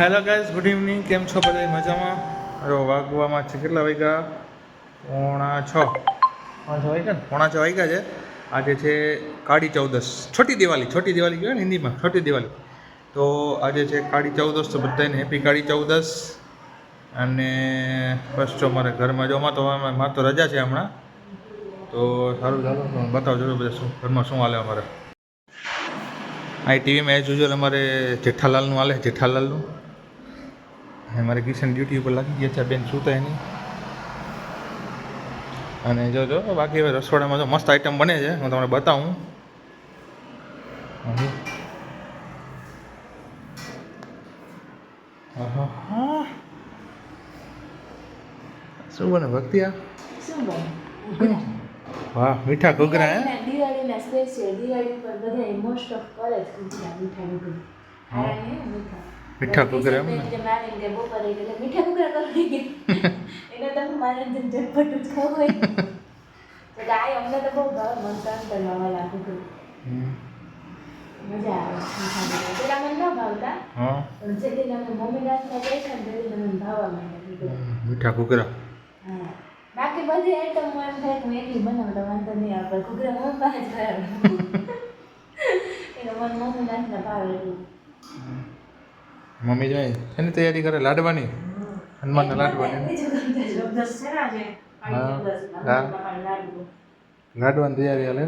Hello guys good evening કેમ છો બધા મજામાં? અરે વાગવામાં છે. કેટલા વાગ્યા? પોણા છ. પોણા છ વાગ્યા? પોણા છ વાગ્યા છે. આજે છે કાળી ચૌદસ છોટી દિવાળી. છોટી દિવાળી કહેવાય ને હિન્દીમાં. છોટી દિવાળી. તો આજે છે કાળી ચૌદસ તો બધાને હેપી કાળી ચૌદસ અને બસ જો મારે ઘરમાં જો તો મારે તો રજા છે હમણાં. તો સારું, ચાલો. બતાવો જરૂર બધા શું, ઘરમાં શું હાલે અમારે. આ ટીવીમાં એઝ યુઝ્યુઅલ અમારે જેઠાલાલનું હાલે, જેઠાલાલનું. મારે કિશન ડ્યુટી ઉપર લાગી ગયા છે બેન સૂતા એની અને જો જો બાકી હવે રસોડામાં જો મસ્ત આઈટમ બને છે હું તમને બતાવું. શું બને ભક્તિ આ? વાહ મીઠા ઘૂઘરા હે? દિવાળીના- સ્પેશિયલ દિવાળી પર બધા મોસ્ટ ઓફ કરે છે મીઠા મીઠા હા. મીઠા. મીઠા ઘૂઘરા મીઠા ઘૂઘરા કરી કે એને તો મારે ઝટપટ જ ખાવ હોય. તો ગાય અમને તો બહુ ભાવે મન તો અંતરમાં વાલા મજા આવે પેલા મને ન ભાવતા. પણ જે દિન અમે મમ્મી રાતના બેઠા ને તે મને ભાવવા માંડ્યા મીઠા ઘૂઘરા. હા. બાકી બધી આઈટમ હું એમ થાય હું એકલી બનાવું તો વાંધો નહીં આવે ઘૂઘરા મમ્મી પાસે જ ભાવે એટલે મને મમ્મી ભાવે એટલું. મમ્મી જોઈએ એની તૈયારી કરે લાડવાની. હનુમાનના લાડવાની. હા. હા હા. લાડુ લાડવાની તૈયારી હાલે?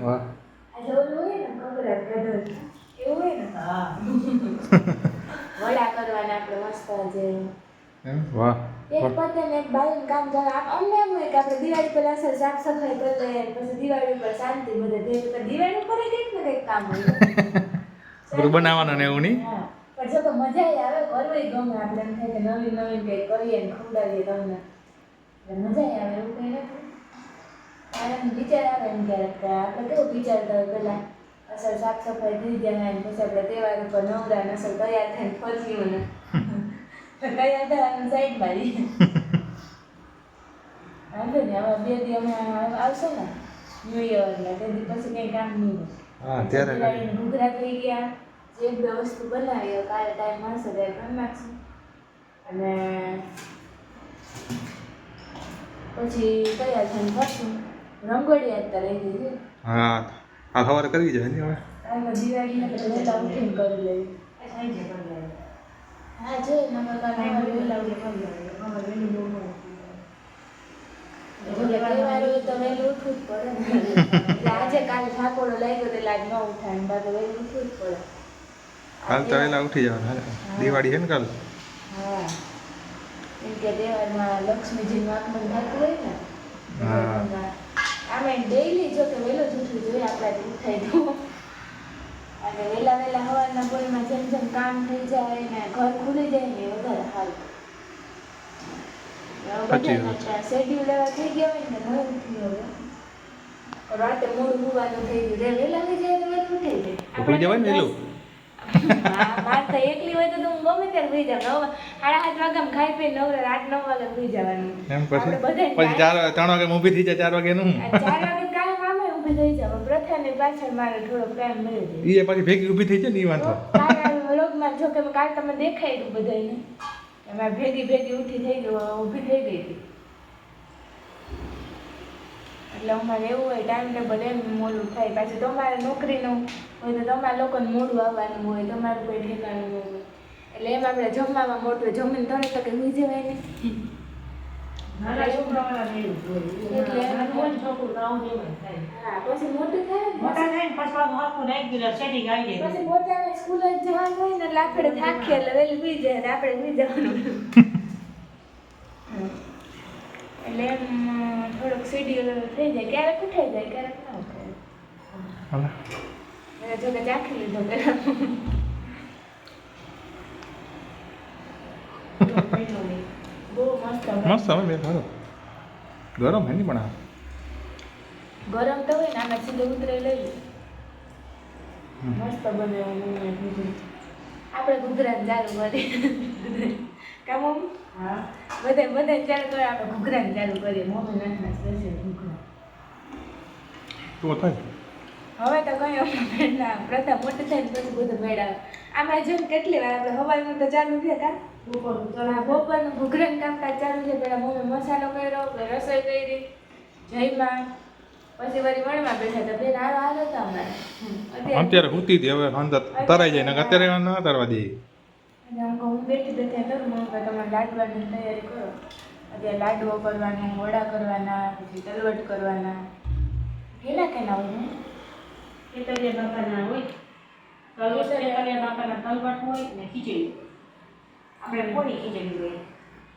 વાહ. વાહ. એક કામ કરે અમને એમ હોય કે આપણે દિવાળી પહેલા અસર સાફ સફાઈ કરી લઈએ પછી દિવાળી ઉપર શાંતિ બધે દિવાળી ઉપર કંઈક ને કંઈક કામ હોય. બધું બનાવવાનું ને એવું નહીં? પણ જો તો મજા આવે કરવી ગમે આપણે એમ થાય કે નવી નવી કંઈક કરીએ ને ખવડાવીએ તમને. મજા આવે એવું કંઈ નથી. કારણ વિચાર આવે એમ ક્યારેક કે આપણે કેવું વિચારતા હોય પહેલાં? અસર સાફ સફાઈ થઈ જાય ને પછી આપણે તહેવાર ઉપર નવરા ને અસર તૈયાર થઈને ફરજીયું ને તૈયાર થવાનું સાઈડ મારી વાંધો નહીં હવે બે દી અમે આવશે ને? ન્યૂ યર ને તે પછી કંઈ કામ નહીં હા ત્યારે ઘૂઘરા થઈ ગયા. જે બે વસ્તુ બનાવી કાલે ટાઈમ મળશે ત્યારે કરી નાખશું અને પછી તૈયાર થઈને ફરશું. રંગોળી અત્યારે રહી ગઈ છે. હા આ ખબર કરવી જાય ને હવે? દિવાળીને તો વહેલા ઉઠીને કરી લેવી હા છે નંબર કાલે વહેલા ઉઠીને કરી લેવી વહેલું બહુ આજે કાલે ઠાકોરો લાગ્યો એટલે આજ ન ઉઠાય બાકી વહેલું ઉઠવું જ પડે. કાલ તો વહેલા ઉઠી જવાના હાલે. દિવાળી છે ને કાલ? હા. કેમ કે તહેવારમાં લક્ષ્મીજીનું આગમન થતું હોય ને હા. આમે ડેઈલી જો કે વહેલો જ ઉઠવું જોઈએ આપણાથી ઉઠાય તો. અને વહેલા વહેલા સવારના પોળમાં જેમ જેમ કામ થઈ જાય ને ઘર ખુલી જાય ને વધારે સારું શેડ્યુલ એવા થઈ ગયા હોય ને ઘર ઉઠી હવે. રાતે મોડું હોવાનું થઈ ગયું વહેલા થઈ જાય વહેલું ઉઠાઈ જાય. મારે તો એકલી હોય તો હું ગમે ત્યારે સુઈ જાઉં. નવ સાડા સાત ખાઈ પી નવરે રાત નવ વાગે સુઈ જવાનું. એમ પછી? પછી ચાર વાગે ત્રણ વાગે ઊભી થઈ જાય ચાર વાગે નું ચાર વાગે કાયમ આમે ઊભી થઈ જાવ પ્રથાની પાછળ મારે થોડો ટાઈમ મળી જાય એ પછી ભેગી ઊભી થઈ જાય ને એ વાંધો? વ્લોગમાં જો કે કાલ તમે દેખાડ્યું બધાને એમાં ભેગી ભેગી ઉઠી થઈ ગઈ ઊભી થઈ ગઈ હતી એટલે અમારે એવું હોય ટાઈમ ટેબલ એમ મોડું થાય. પાછું તમારે નોકરીનું હોય તો તમારા લોકોને મોડું આવવાનું હોય તમારું કોઈ ઠેકાણું હોય. એટલે એમ આપણે જમવામાં મોટું જમીને ત્રણ તકે સુઈ જવાય ને. તો પછી મોટું થાય પોતાને સ્કૂલે જ જવાનું હોય ને એટલે આપણે થાકીએ એટલે વહેલું સુઈ જાય આપણે સુઈ જવાનું. એટલે એમ થોડુંક શેડ્યુલ થઈ જાય. ક્યારેક ઉઠાઈ જાય ક્યારેક ના ઉઠાય. જો કે ચાખી લીધો પેલા બહુ મસ્ત હવે. મસ્ત હવે ગરમ હે નહીં પણ ગરમ તો હોય ને આમાં સીધું ઉતરે લઈ. મસ્ત બને આપણે ગુજરાત ચાલુ કરીએ કામ હા. બધા બધે ચાલુ કરે આપણે ઘૂઘરા ચાલુ કરીએ. મમ્મી નાખના સ્પેશિયલ ઘૂઘરા. તો થાય. હવે તો કઈ ના પ્રથા મોટી થઈને પછી બધું મેળા આમાં જો કેટલી વાર આપણે હવાનું તો ચાલુ છે કા? બપોરનું તો આ બપોરનું ઘૂઘરાનું કામકાજ ચાલુ છે. પેલા મમ્મી મસાલો કર્યો રસોઈ કરી જયમાં પછી વળી વણમાં બેઠા હતા. બેન હારો હાલ હતા અમારે. અત્યારે હુતી હતી. હવે અંદર તરાઈ જાય ને અત્યારે ન તરવા દે. અને આમ કહું હું બેઠી બેઠી કરું મમ્મી તમે લાડવાની તૈયારી કરો. અત્યારે લાડવો કરવાના વડા કરવાના પછી તલવટ કરવાના. કેના કેના હોય? ને કેતરિયા બાપાના હોય. કેતરિયા બાપાના તલવટ હોય ને ખીચડી. આપણે કોની ખીચડી હોય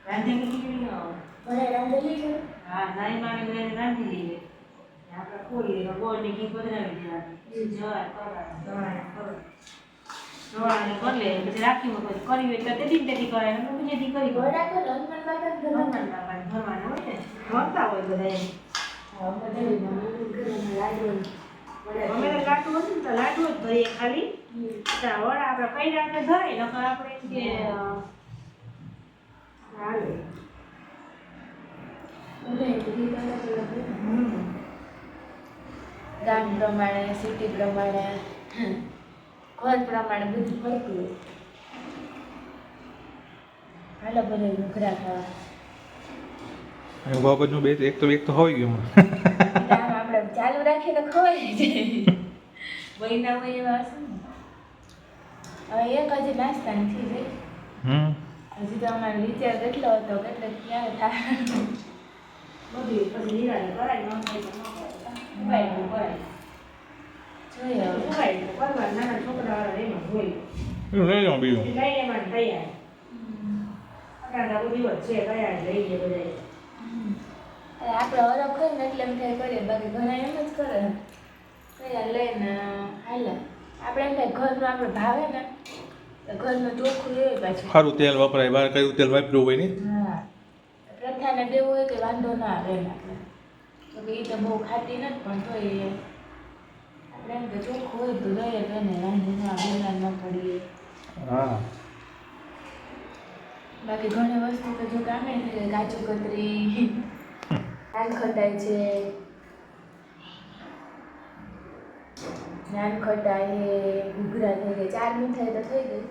રાંધેલી ખીચડી ના હોય. રાંધેલી છે હા નાની માની બધાને આપણે કોઈ ગોળ ને ઘી પધરાવી દેવાનું. જવાર કરવાનું જવાને જવાને કરી લે પછી રાખી કરી હોય તો તેથી તેથી કરાય ને બીજે દી કરી ભરવાના. હોય ને ભરતા હોય બધા એમ અમે તો લાડુ હતું ને તો લાડુ જ ભરીએ ખાલી. વડા આપણે કઈ રાતે ધરાય નકર આપણે એમ કે હાલે. ગામ પ્રમાણે સિટી પ્રમાણે ઘર પ્રમાણે બધું ફરતું હોય. હાલો બધે ઘૂઘરા ખાવા. બાબતનું બે એક તો એક તો હોય ગયું આમ આપણે ચાલુ રાખીએ તો ખવાય જાય મહિના હોય એવા હશે ને. હવે એક હજી નાસ્તા નથી ભાઈ હમ. હજી તો અમારો વિચાર કેટલો હતો કેટલો ક્યારે થાય. બધું પછી નિરાળે કરાય ન થાય તો ન કરાય લઈ જાઉં બીજું આપણે હરખ હોય ને એટલે એમ થાય કરીએ બાકી ઘણા એમ જ કરે કયા લઈને હાલે આપણે એમ થાય ઘરનું આપણે ભાવે ને તો ઘરનું ચોખ્ખું પાછું સારું તેલ વપરાય બહાર કયું તેલ વાપર્યું હોય ને હા પ્રથાને દેવું હોય કે વાંધો ના આવે એમ આપણે તો એ તો બહુ ખાતી નથી પણ તો એ આપણે એમ કે ચોખ્ખું હોય તો લઈએ તો એને વાંધો ના આવે, બીમાર ન પડીએ હા. બાકી ઘણી વસ્તુ તો જો કામે કાજુ કતરી નાન ખટાઈ છે. નાન ખટાઈ ઘૂઘરા થઈ ગઈ ચાર મીઠાઈ તો થઈ ગઈ.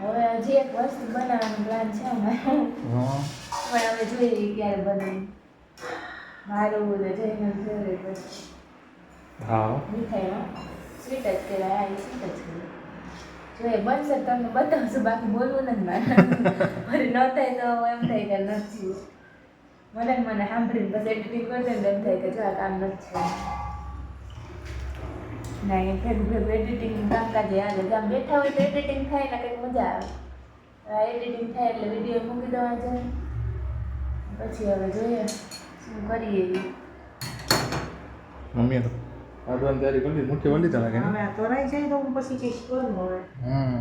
હવે હજી એક વસ્તુ બનાવવાનો પ્લાન છે અમારે. પણ હવે જોઈએ ક્યારે બને. મારું બધું જઈને ફેવરેટ વસ્તુ. હા. મીઠાઈમાં સ્વીટ જ કહેવાય આ સ્વીટ જ કહેવાય. જોઈએ બનશે તો તમને બતાવશું બાકી બોલવું નથી મારે. ન થાય તો એમ થાય કે નથી મને મને સાંભળીને બસ એડિટિંગ કરશે ને એમ થાય કે જો આ કામ નથી ના એ ભેગું ભેગું એડિટિંગ કામકાજ યાદ જ બેઠા હોય તો એડિટિંગ થાય ને કંઈક મજા આવે. એડિટિંગ થાય એટલે વીડિયો મૂકી દેવા જાય. પછી હવે જોઈએ શું કરીએ. એ. આદવાની તૈયારી કરી મુઠ્ઠી વળી તને કે હવે તોરાઈ જાય તો હું પછી કંઈક કરું હવે. હમ.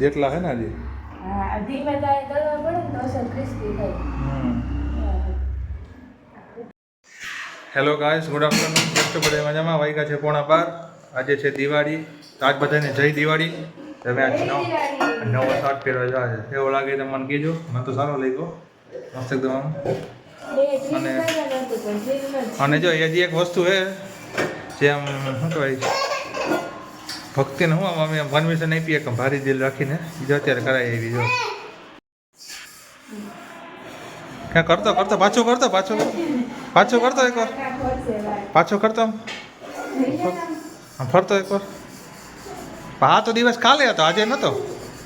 જેટલા હે ને હજી હા ધીમે તારે કરવા પડે ને અસર ક્રિસ્પી થાય. હેલો ગાઈસ ગુડ આફ્ટરનૂન કેમ બધે મજામાં? વાઈકા છે પોણા બાર. આજે છે દિવાળી. તો આજ બધાને જય દિવાળી. તમે આજ નવ નવો શર્ટ પહેરવા જવા છે. એવો લાગે તો મને કહેજો. મને તો સારો લાગ્યો. મસ્ત એકદમ અને- કરવા અને જો એ હજી એક વસ્તુ છે જે આમ શું કહેવાય ભક્તિને હું આમ અમે પરમિશન આપીએ કે ભારી દિલ રાખીને જો અત્યારે કરાય એવી જો. ક્યાં કરતો કરતો પાછો કરતો પાછો પાછો કરતો એકવાર વાર. પાછો કરતો ફરતો એકવાર વાર. આ તો દિવસ કાલે હતો આજે નતો.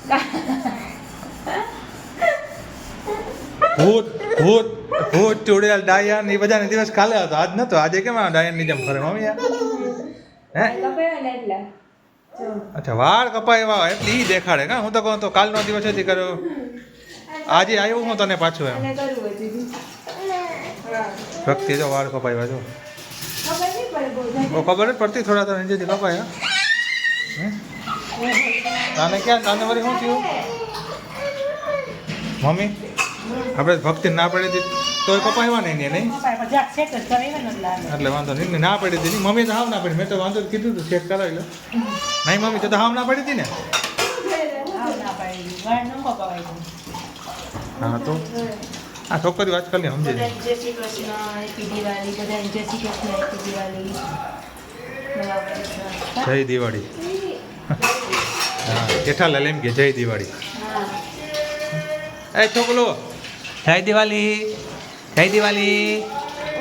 ભૂત ભૂત. ભૂત ચૂડેલ ડાયન એ બધાને દિવસ કાલે હતો. આજ નતો આજે કેમ આ ડાયનની જેમ ફરે? મમ્મી હે? ને અચ્છા વાળ કપાય એવા એટલે ઈ દેખાડે કા? હું તો કહું તો કાલનો દિવસ હતી કર્યો. આજે આવ્યો હું તને પાછું એમ. ભક્તિ જો વાળ કપાય જો. ખબર જ પડતી થોડા તો નીચેથી કપાય હે? તાને ક્યાં તને વળી શું થયું? મમ્મી? આપણે ભક્તિ ના પડી હતી તોય એ નહીં ને નહીં? પપ્પાએ પણ જાક સેટ જ કરાવ્યા ને એટલે વાંધો નહીં. ના પડી હતી મમ્મી તો હાવ ના પડી. મેં તો વાંધો કીધું હતું ચેક કરાવી લો. નહીં મમ્મી તો તો હાવ ના પડી હતી ને. હા તો? આ છોકરી વાત કરી સમજે જય શ્રી કૃષ્ણ હેપી દિવાળી. બધાને જય શ્રી કૃષ્ણ હેપી દિવાળી. જય દિવાળી. હા જેઠાલાલ એમ કે જય દિવાળી. એ છોકલો જય દિવાળી જય દિવાળી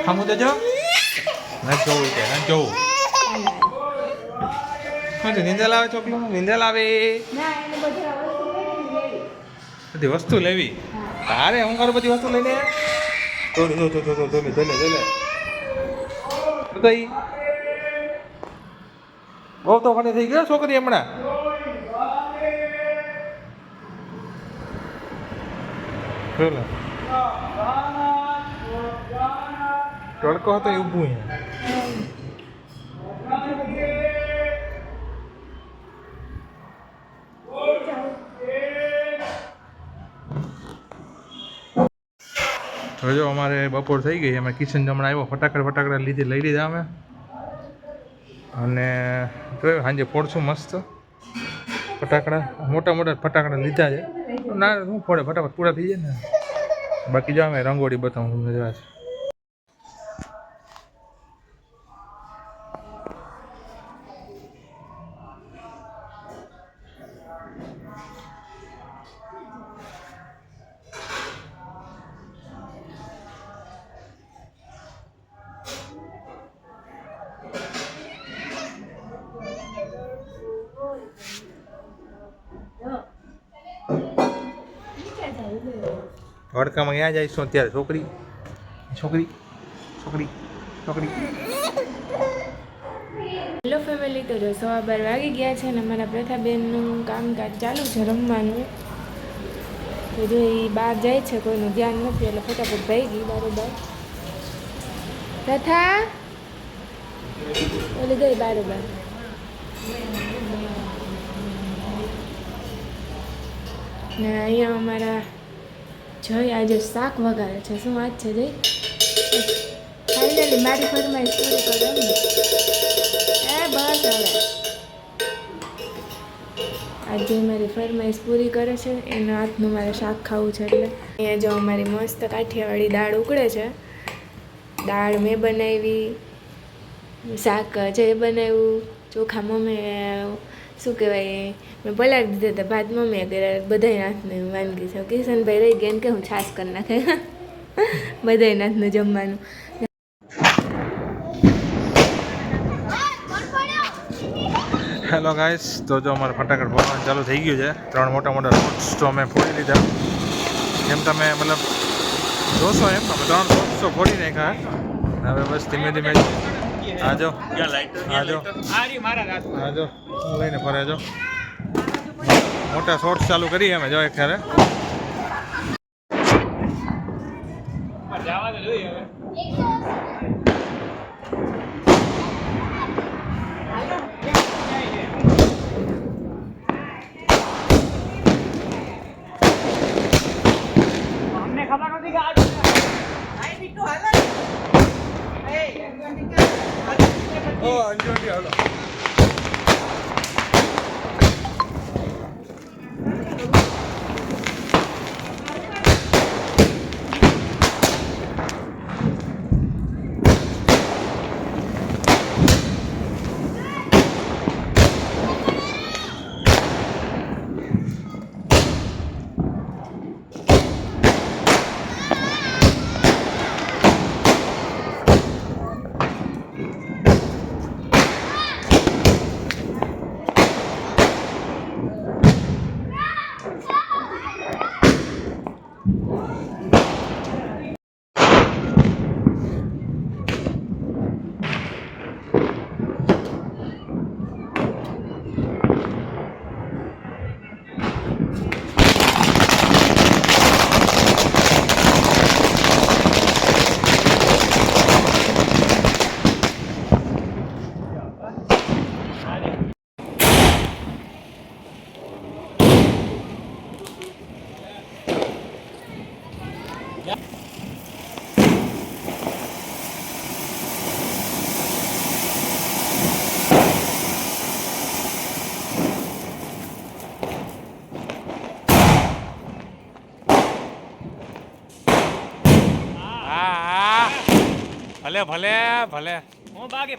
હમું તો જો. ના જોવું કે ના જોવું. શું છે લાવે આવે છોકલો નિંદલ આવે ના એને બધા વસ્તુ લઈને લેવી બધી વસ્તુ લેવી તારે હું કરું બધી વસ્તુ લઈને તો તો તો તો તો તો બહુ ફાટે થઈ ગયો છોકરી હમણાં. બોલો તડકો હતો એ ઊભું જો અમારે બપોર થઈ ગઈ, અમે કિચન જમણા આવ્યો, ફટાકડા ફટાકડા લીધી લઈ લીધા અમે. અને જોયું સાંજે ફોડશું મસ્ત ફટાકડા. મોટા મોટા ફટાકડા લીધા છે. ના શું ફોડે, ફટાફટ પૂરા થઈ જાય ને. બાકી જો અમે રંગોળી બતાવું જરા છે તડકામાં ક્યાં જઈશું અત્યારે? છોકરી? છોકરી? છોકરી? છોકરી? હેલો ફેમિલી તો જો સવા બાર વાગી ગયા છે ને અમારા પ્રથાબેનનું કામકાજ ચાલુ છે રમવાનું. તો જો એ બહાર જાય છે કોઈનું ધ્યાન નથી એટલે ફટાફટ ભાઈ ગઈ બારોબાર પ્રથા? ઓલી ગઈ બારોબાર ને અહીંયા અમારા જય આજે શાક વગાડે છે. શું વાત છે જય ફાઇનલી મારી ફરમાઈશ પૂરી કરો એમ એ બસ હવે. આજે મારી ફરમાઈશ પૂરી કરે છે. એના હાથનું મારે શાક ખાવું છે એટલે. અહીંયા જો અમારી મસ્ત કાઠિયાવાડી દાળ ઉકળે છે. દાળ મેં બનાવી, શાક જે બનાવ્યું, ચોખા મમ્મી શું કહેવાય, મેં પલાળી દીધા હતા ભાત મમ્મીએ કર્યા બધાય નાથને વાનગી છે. કિશનભાઈ રહી ગયા કે હું છાશ કરી નાખે. બધાય નાથનું જમવાનું. હેલો ગાઈસ તો જો અમારે ફટાકડ ફોડવાનું ચાલુ થઈ ગયું છે. ત્રણ મોટા મોટા રોડ્સ તો અમે ફોડી લીધા. એમ તમે મતલબ જોશો એમ, અમે ત્રણ રોડ્સો ફોડી નાખ્યા. હવે બસ ધીમે ધીમે આજો આજો આજો લઈને ફરે જો. મોટા શોર્ટ્સ ચાલુ કરીએ અમે જો એક ખેરે ઓ અંજોટી હાલો હા ભલે ભલે ભલે. હું બાગે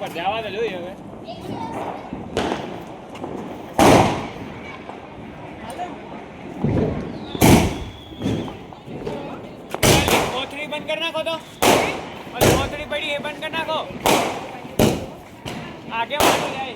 ઉપર જવા તો જોઈએ હવે. કોથળી બંધ કરી નાખો તો. કોથળી પડી, એ બંધ કરી નાખો. આગે વાળી જાય.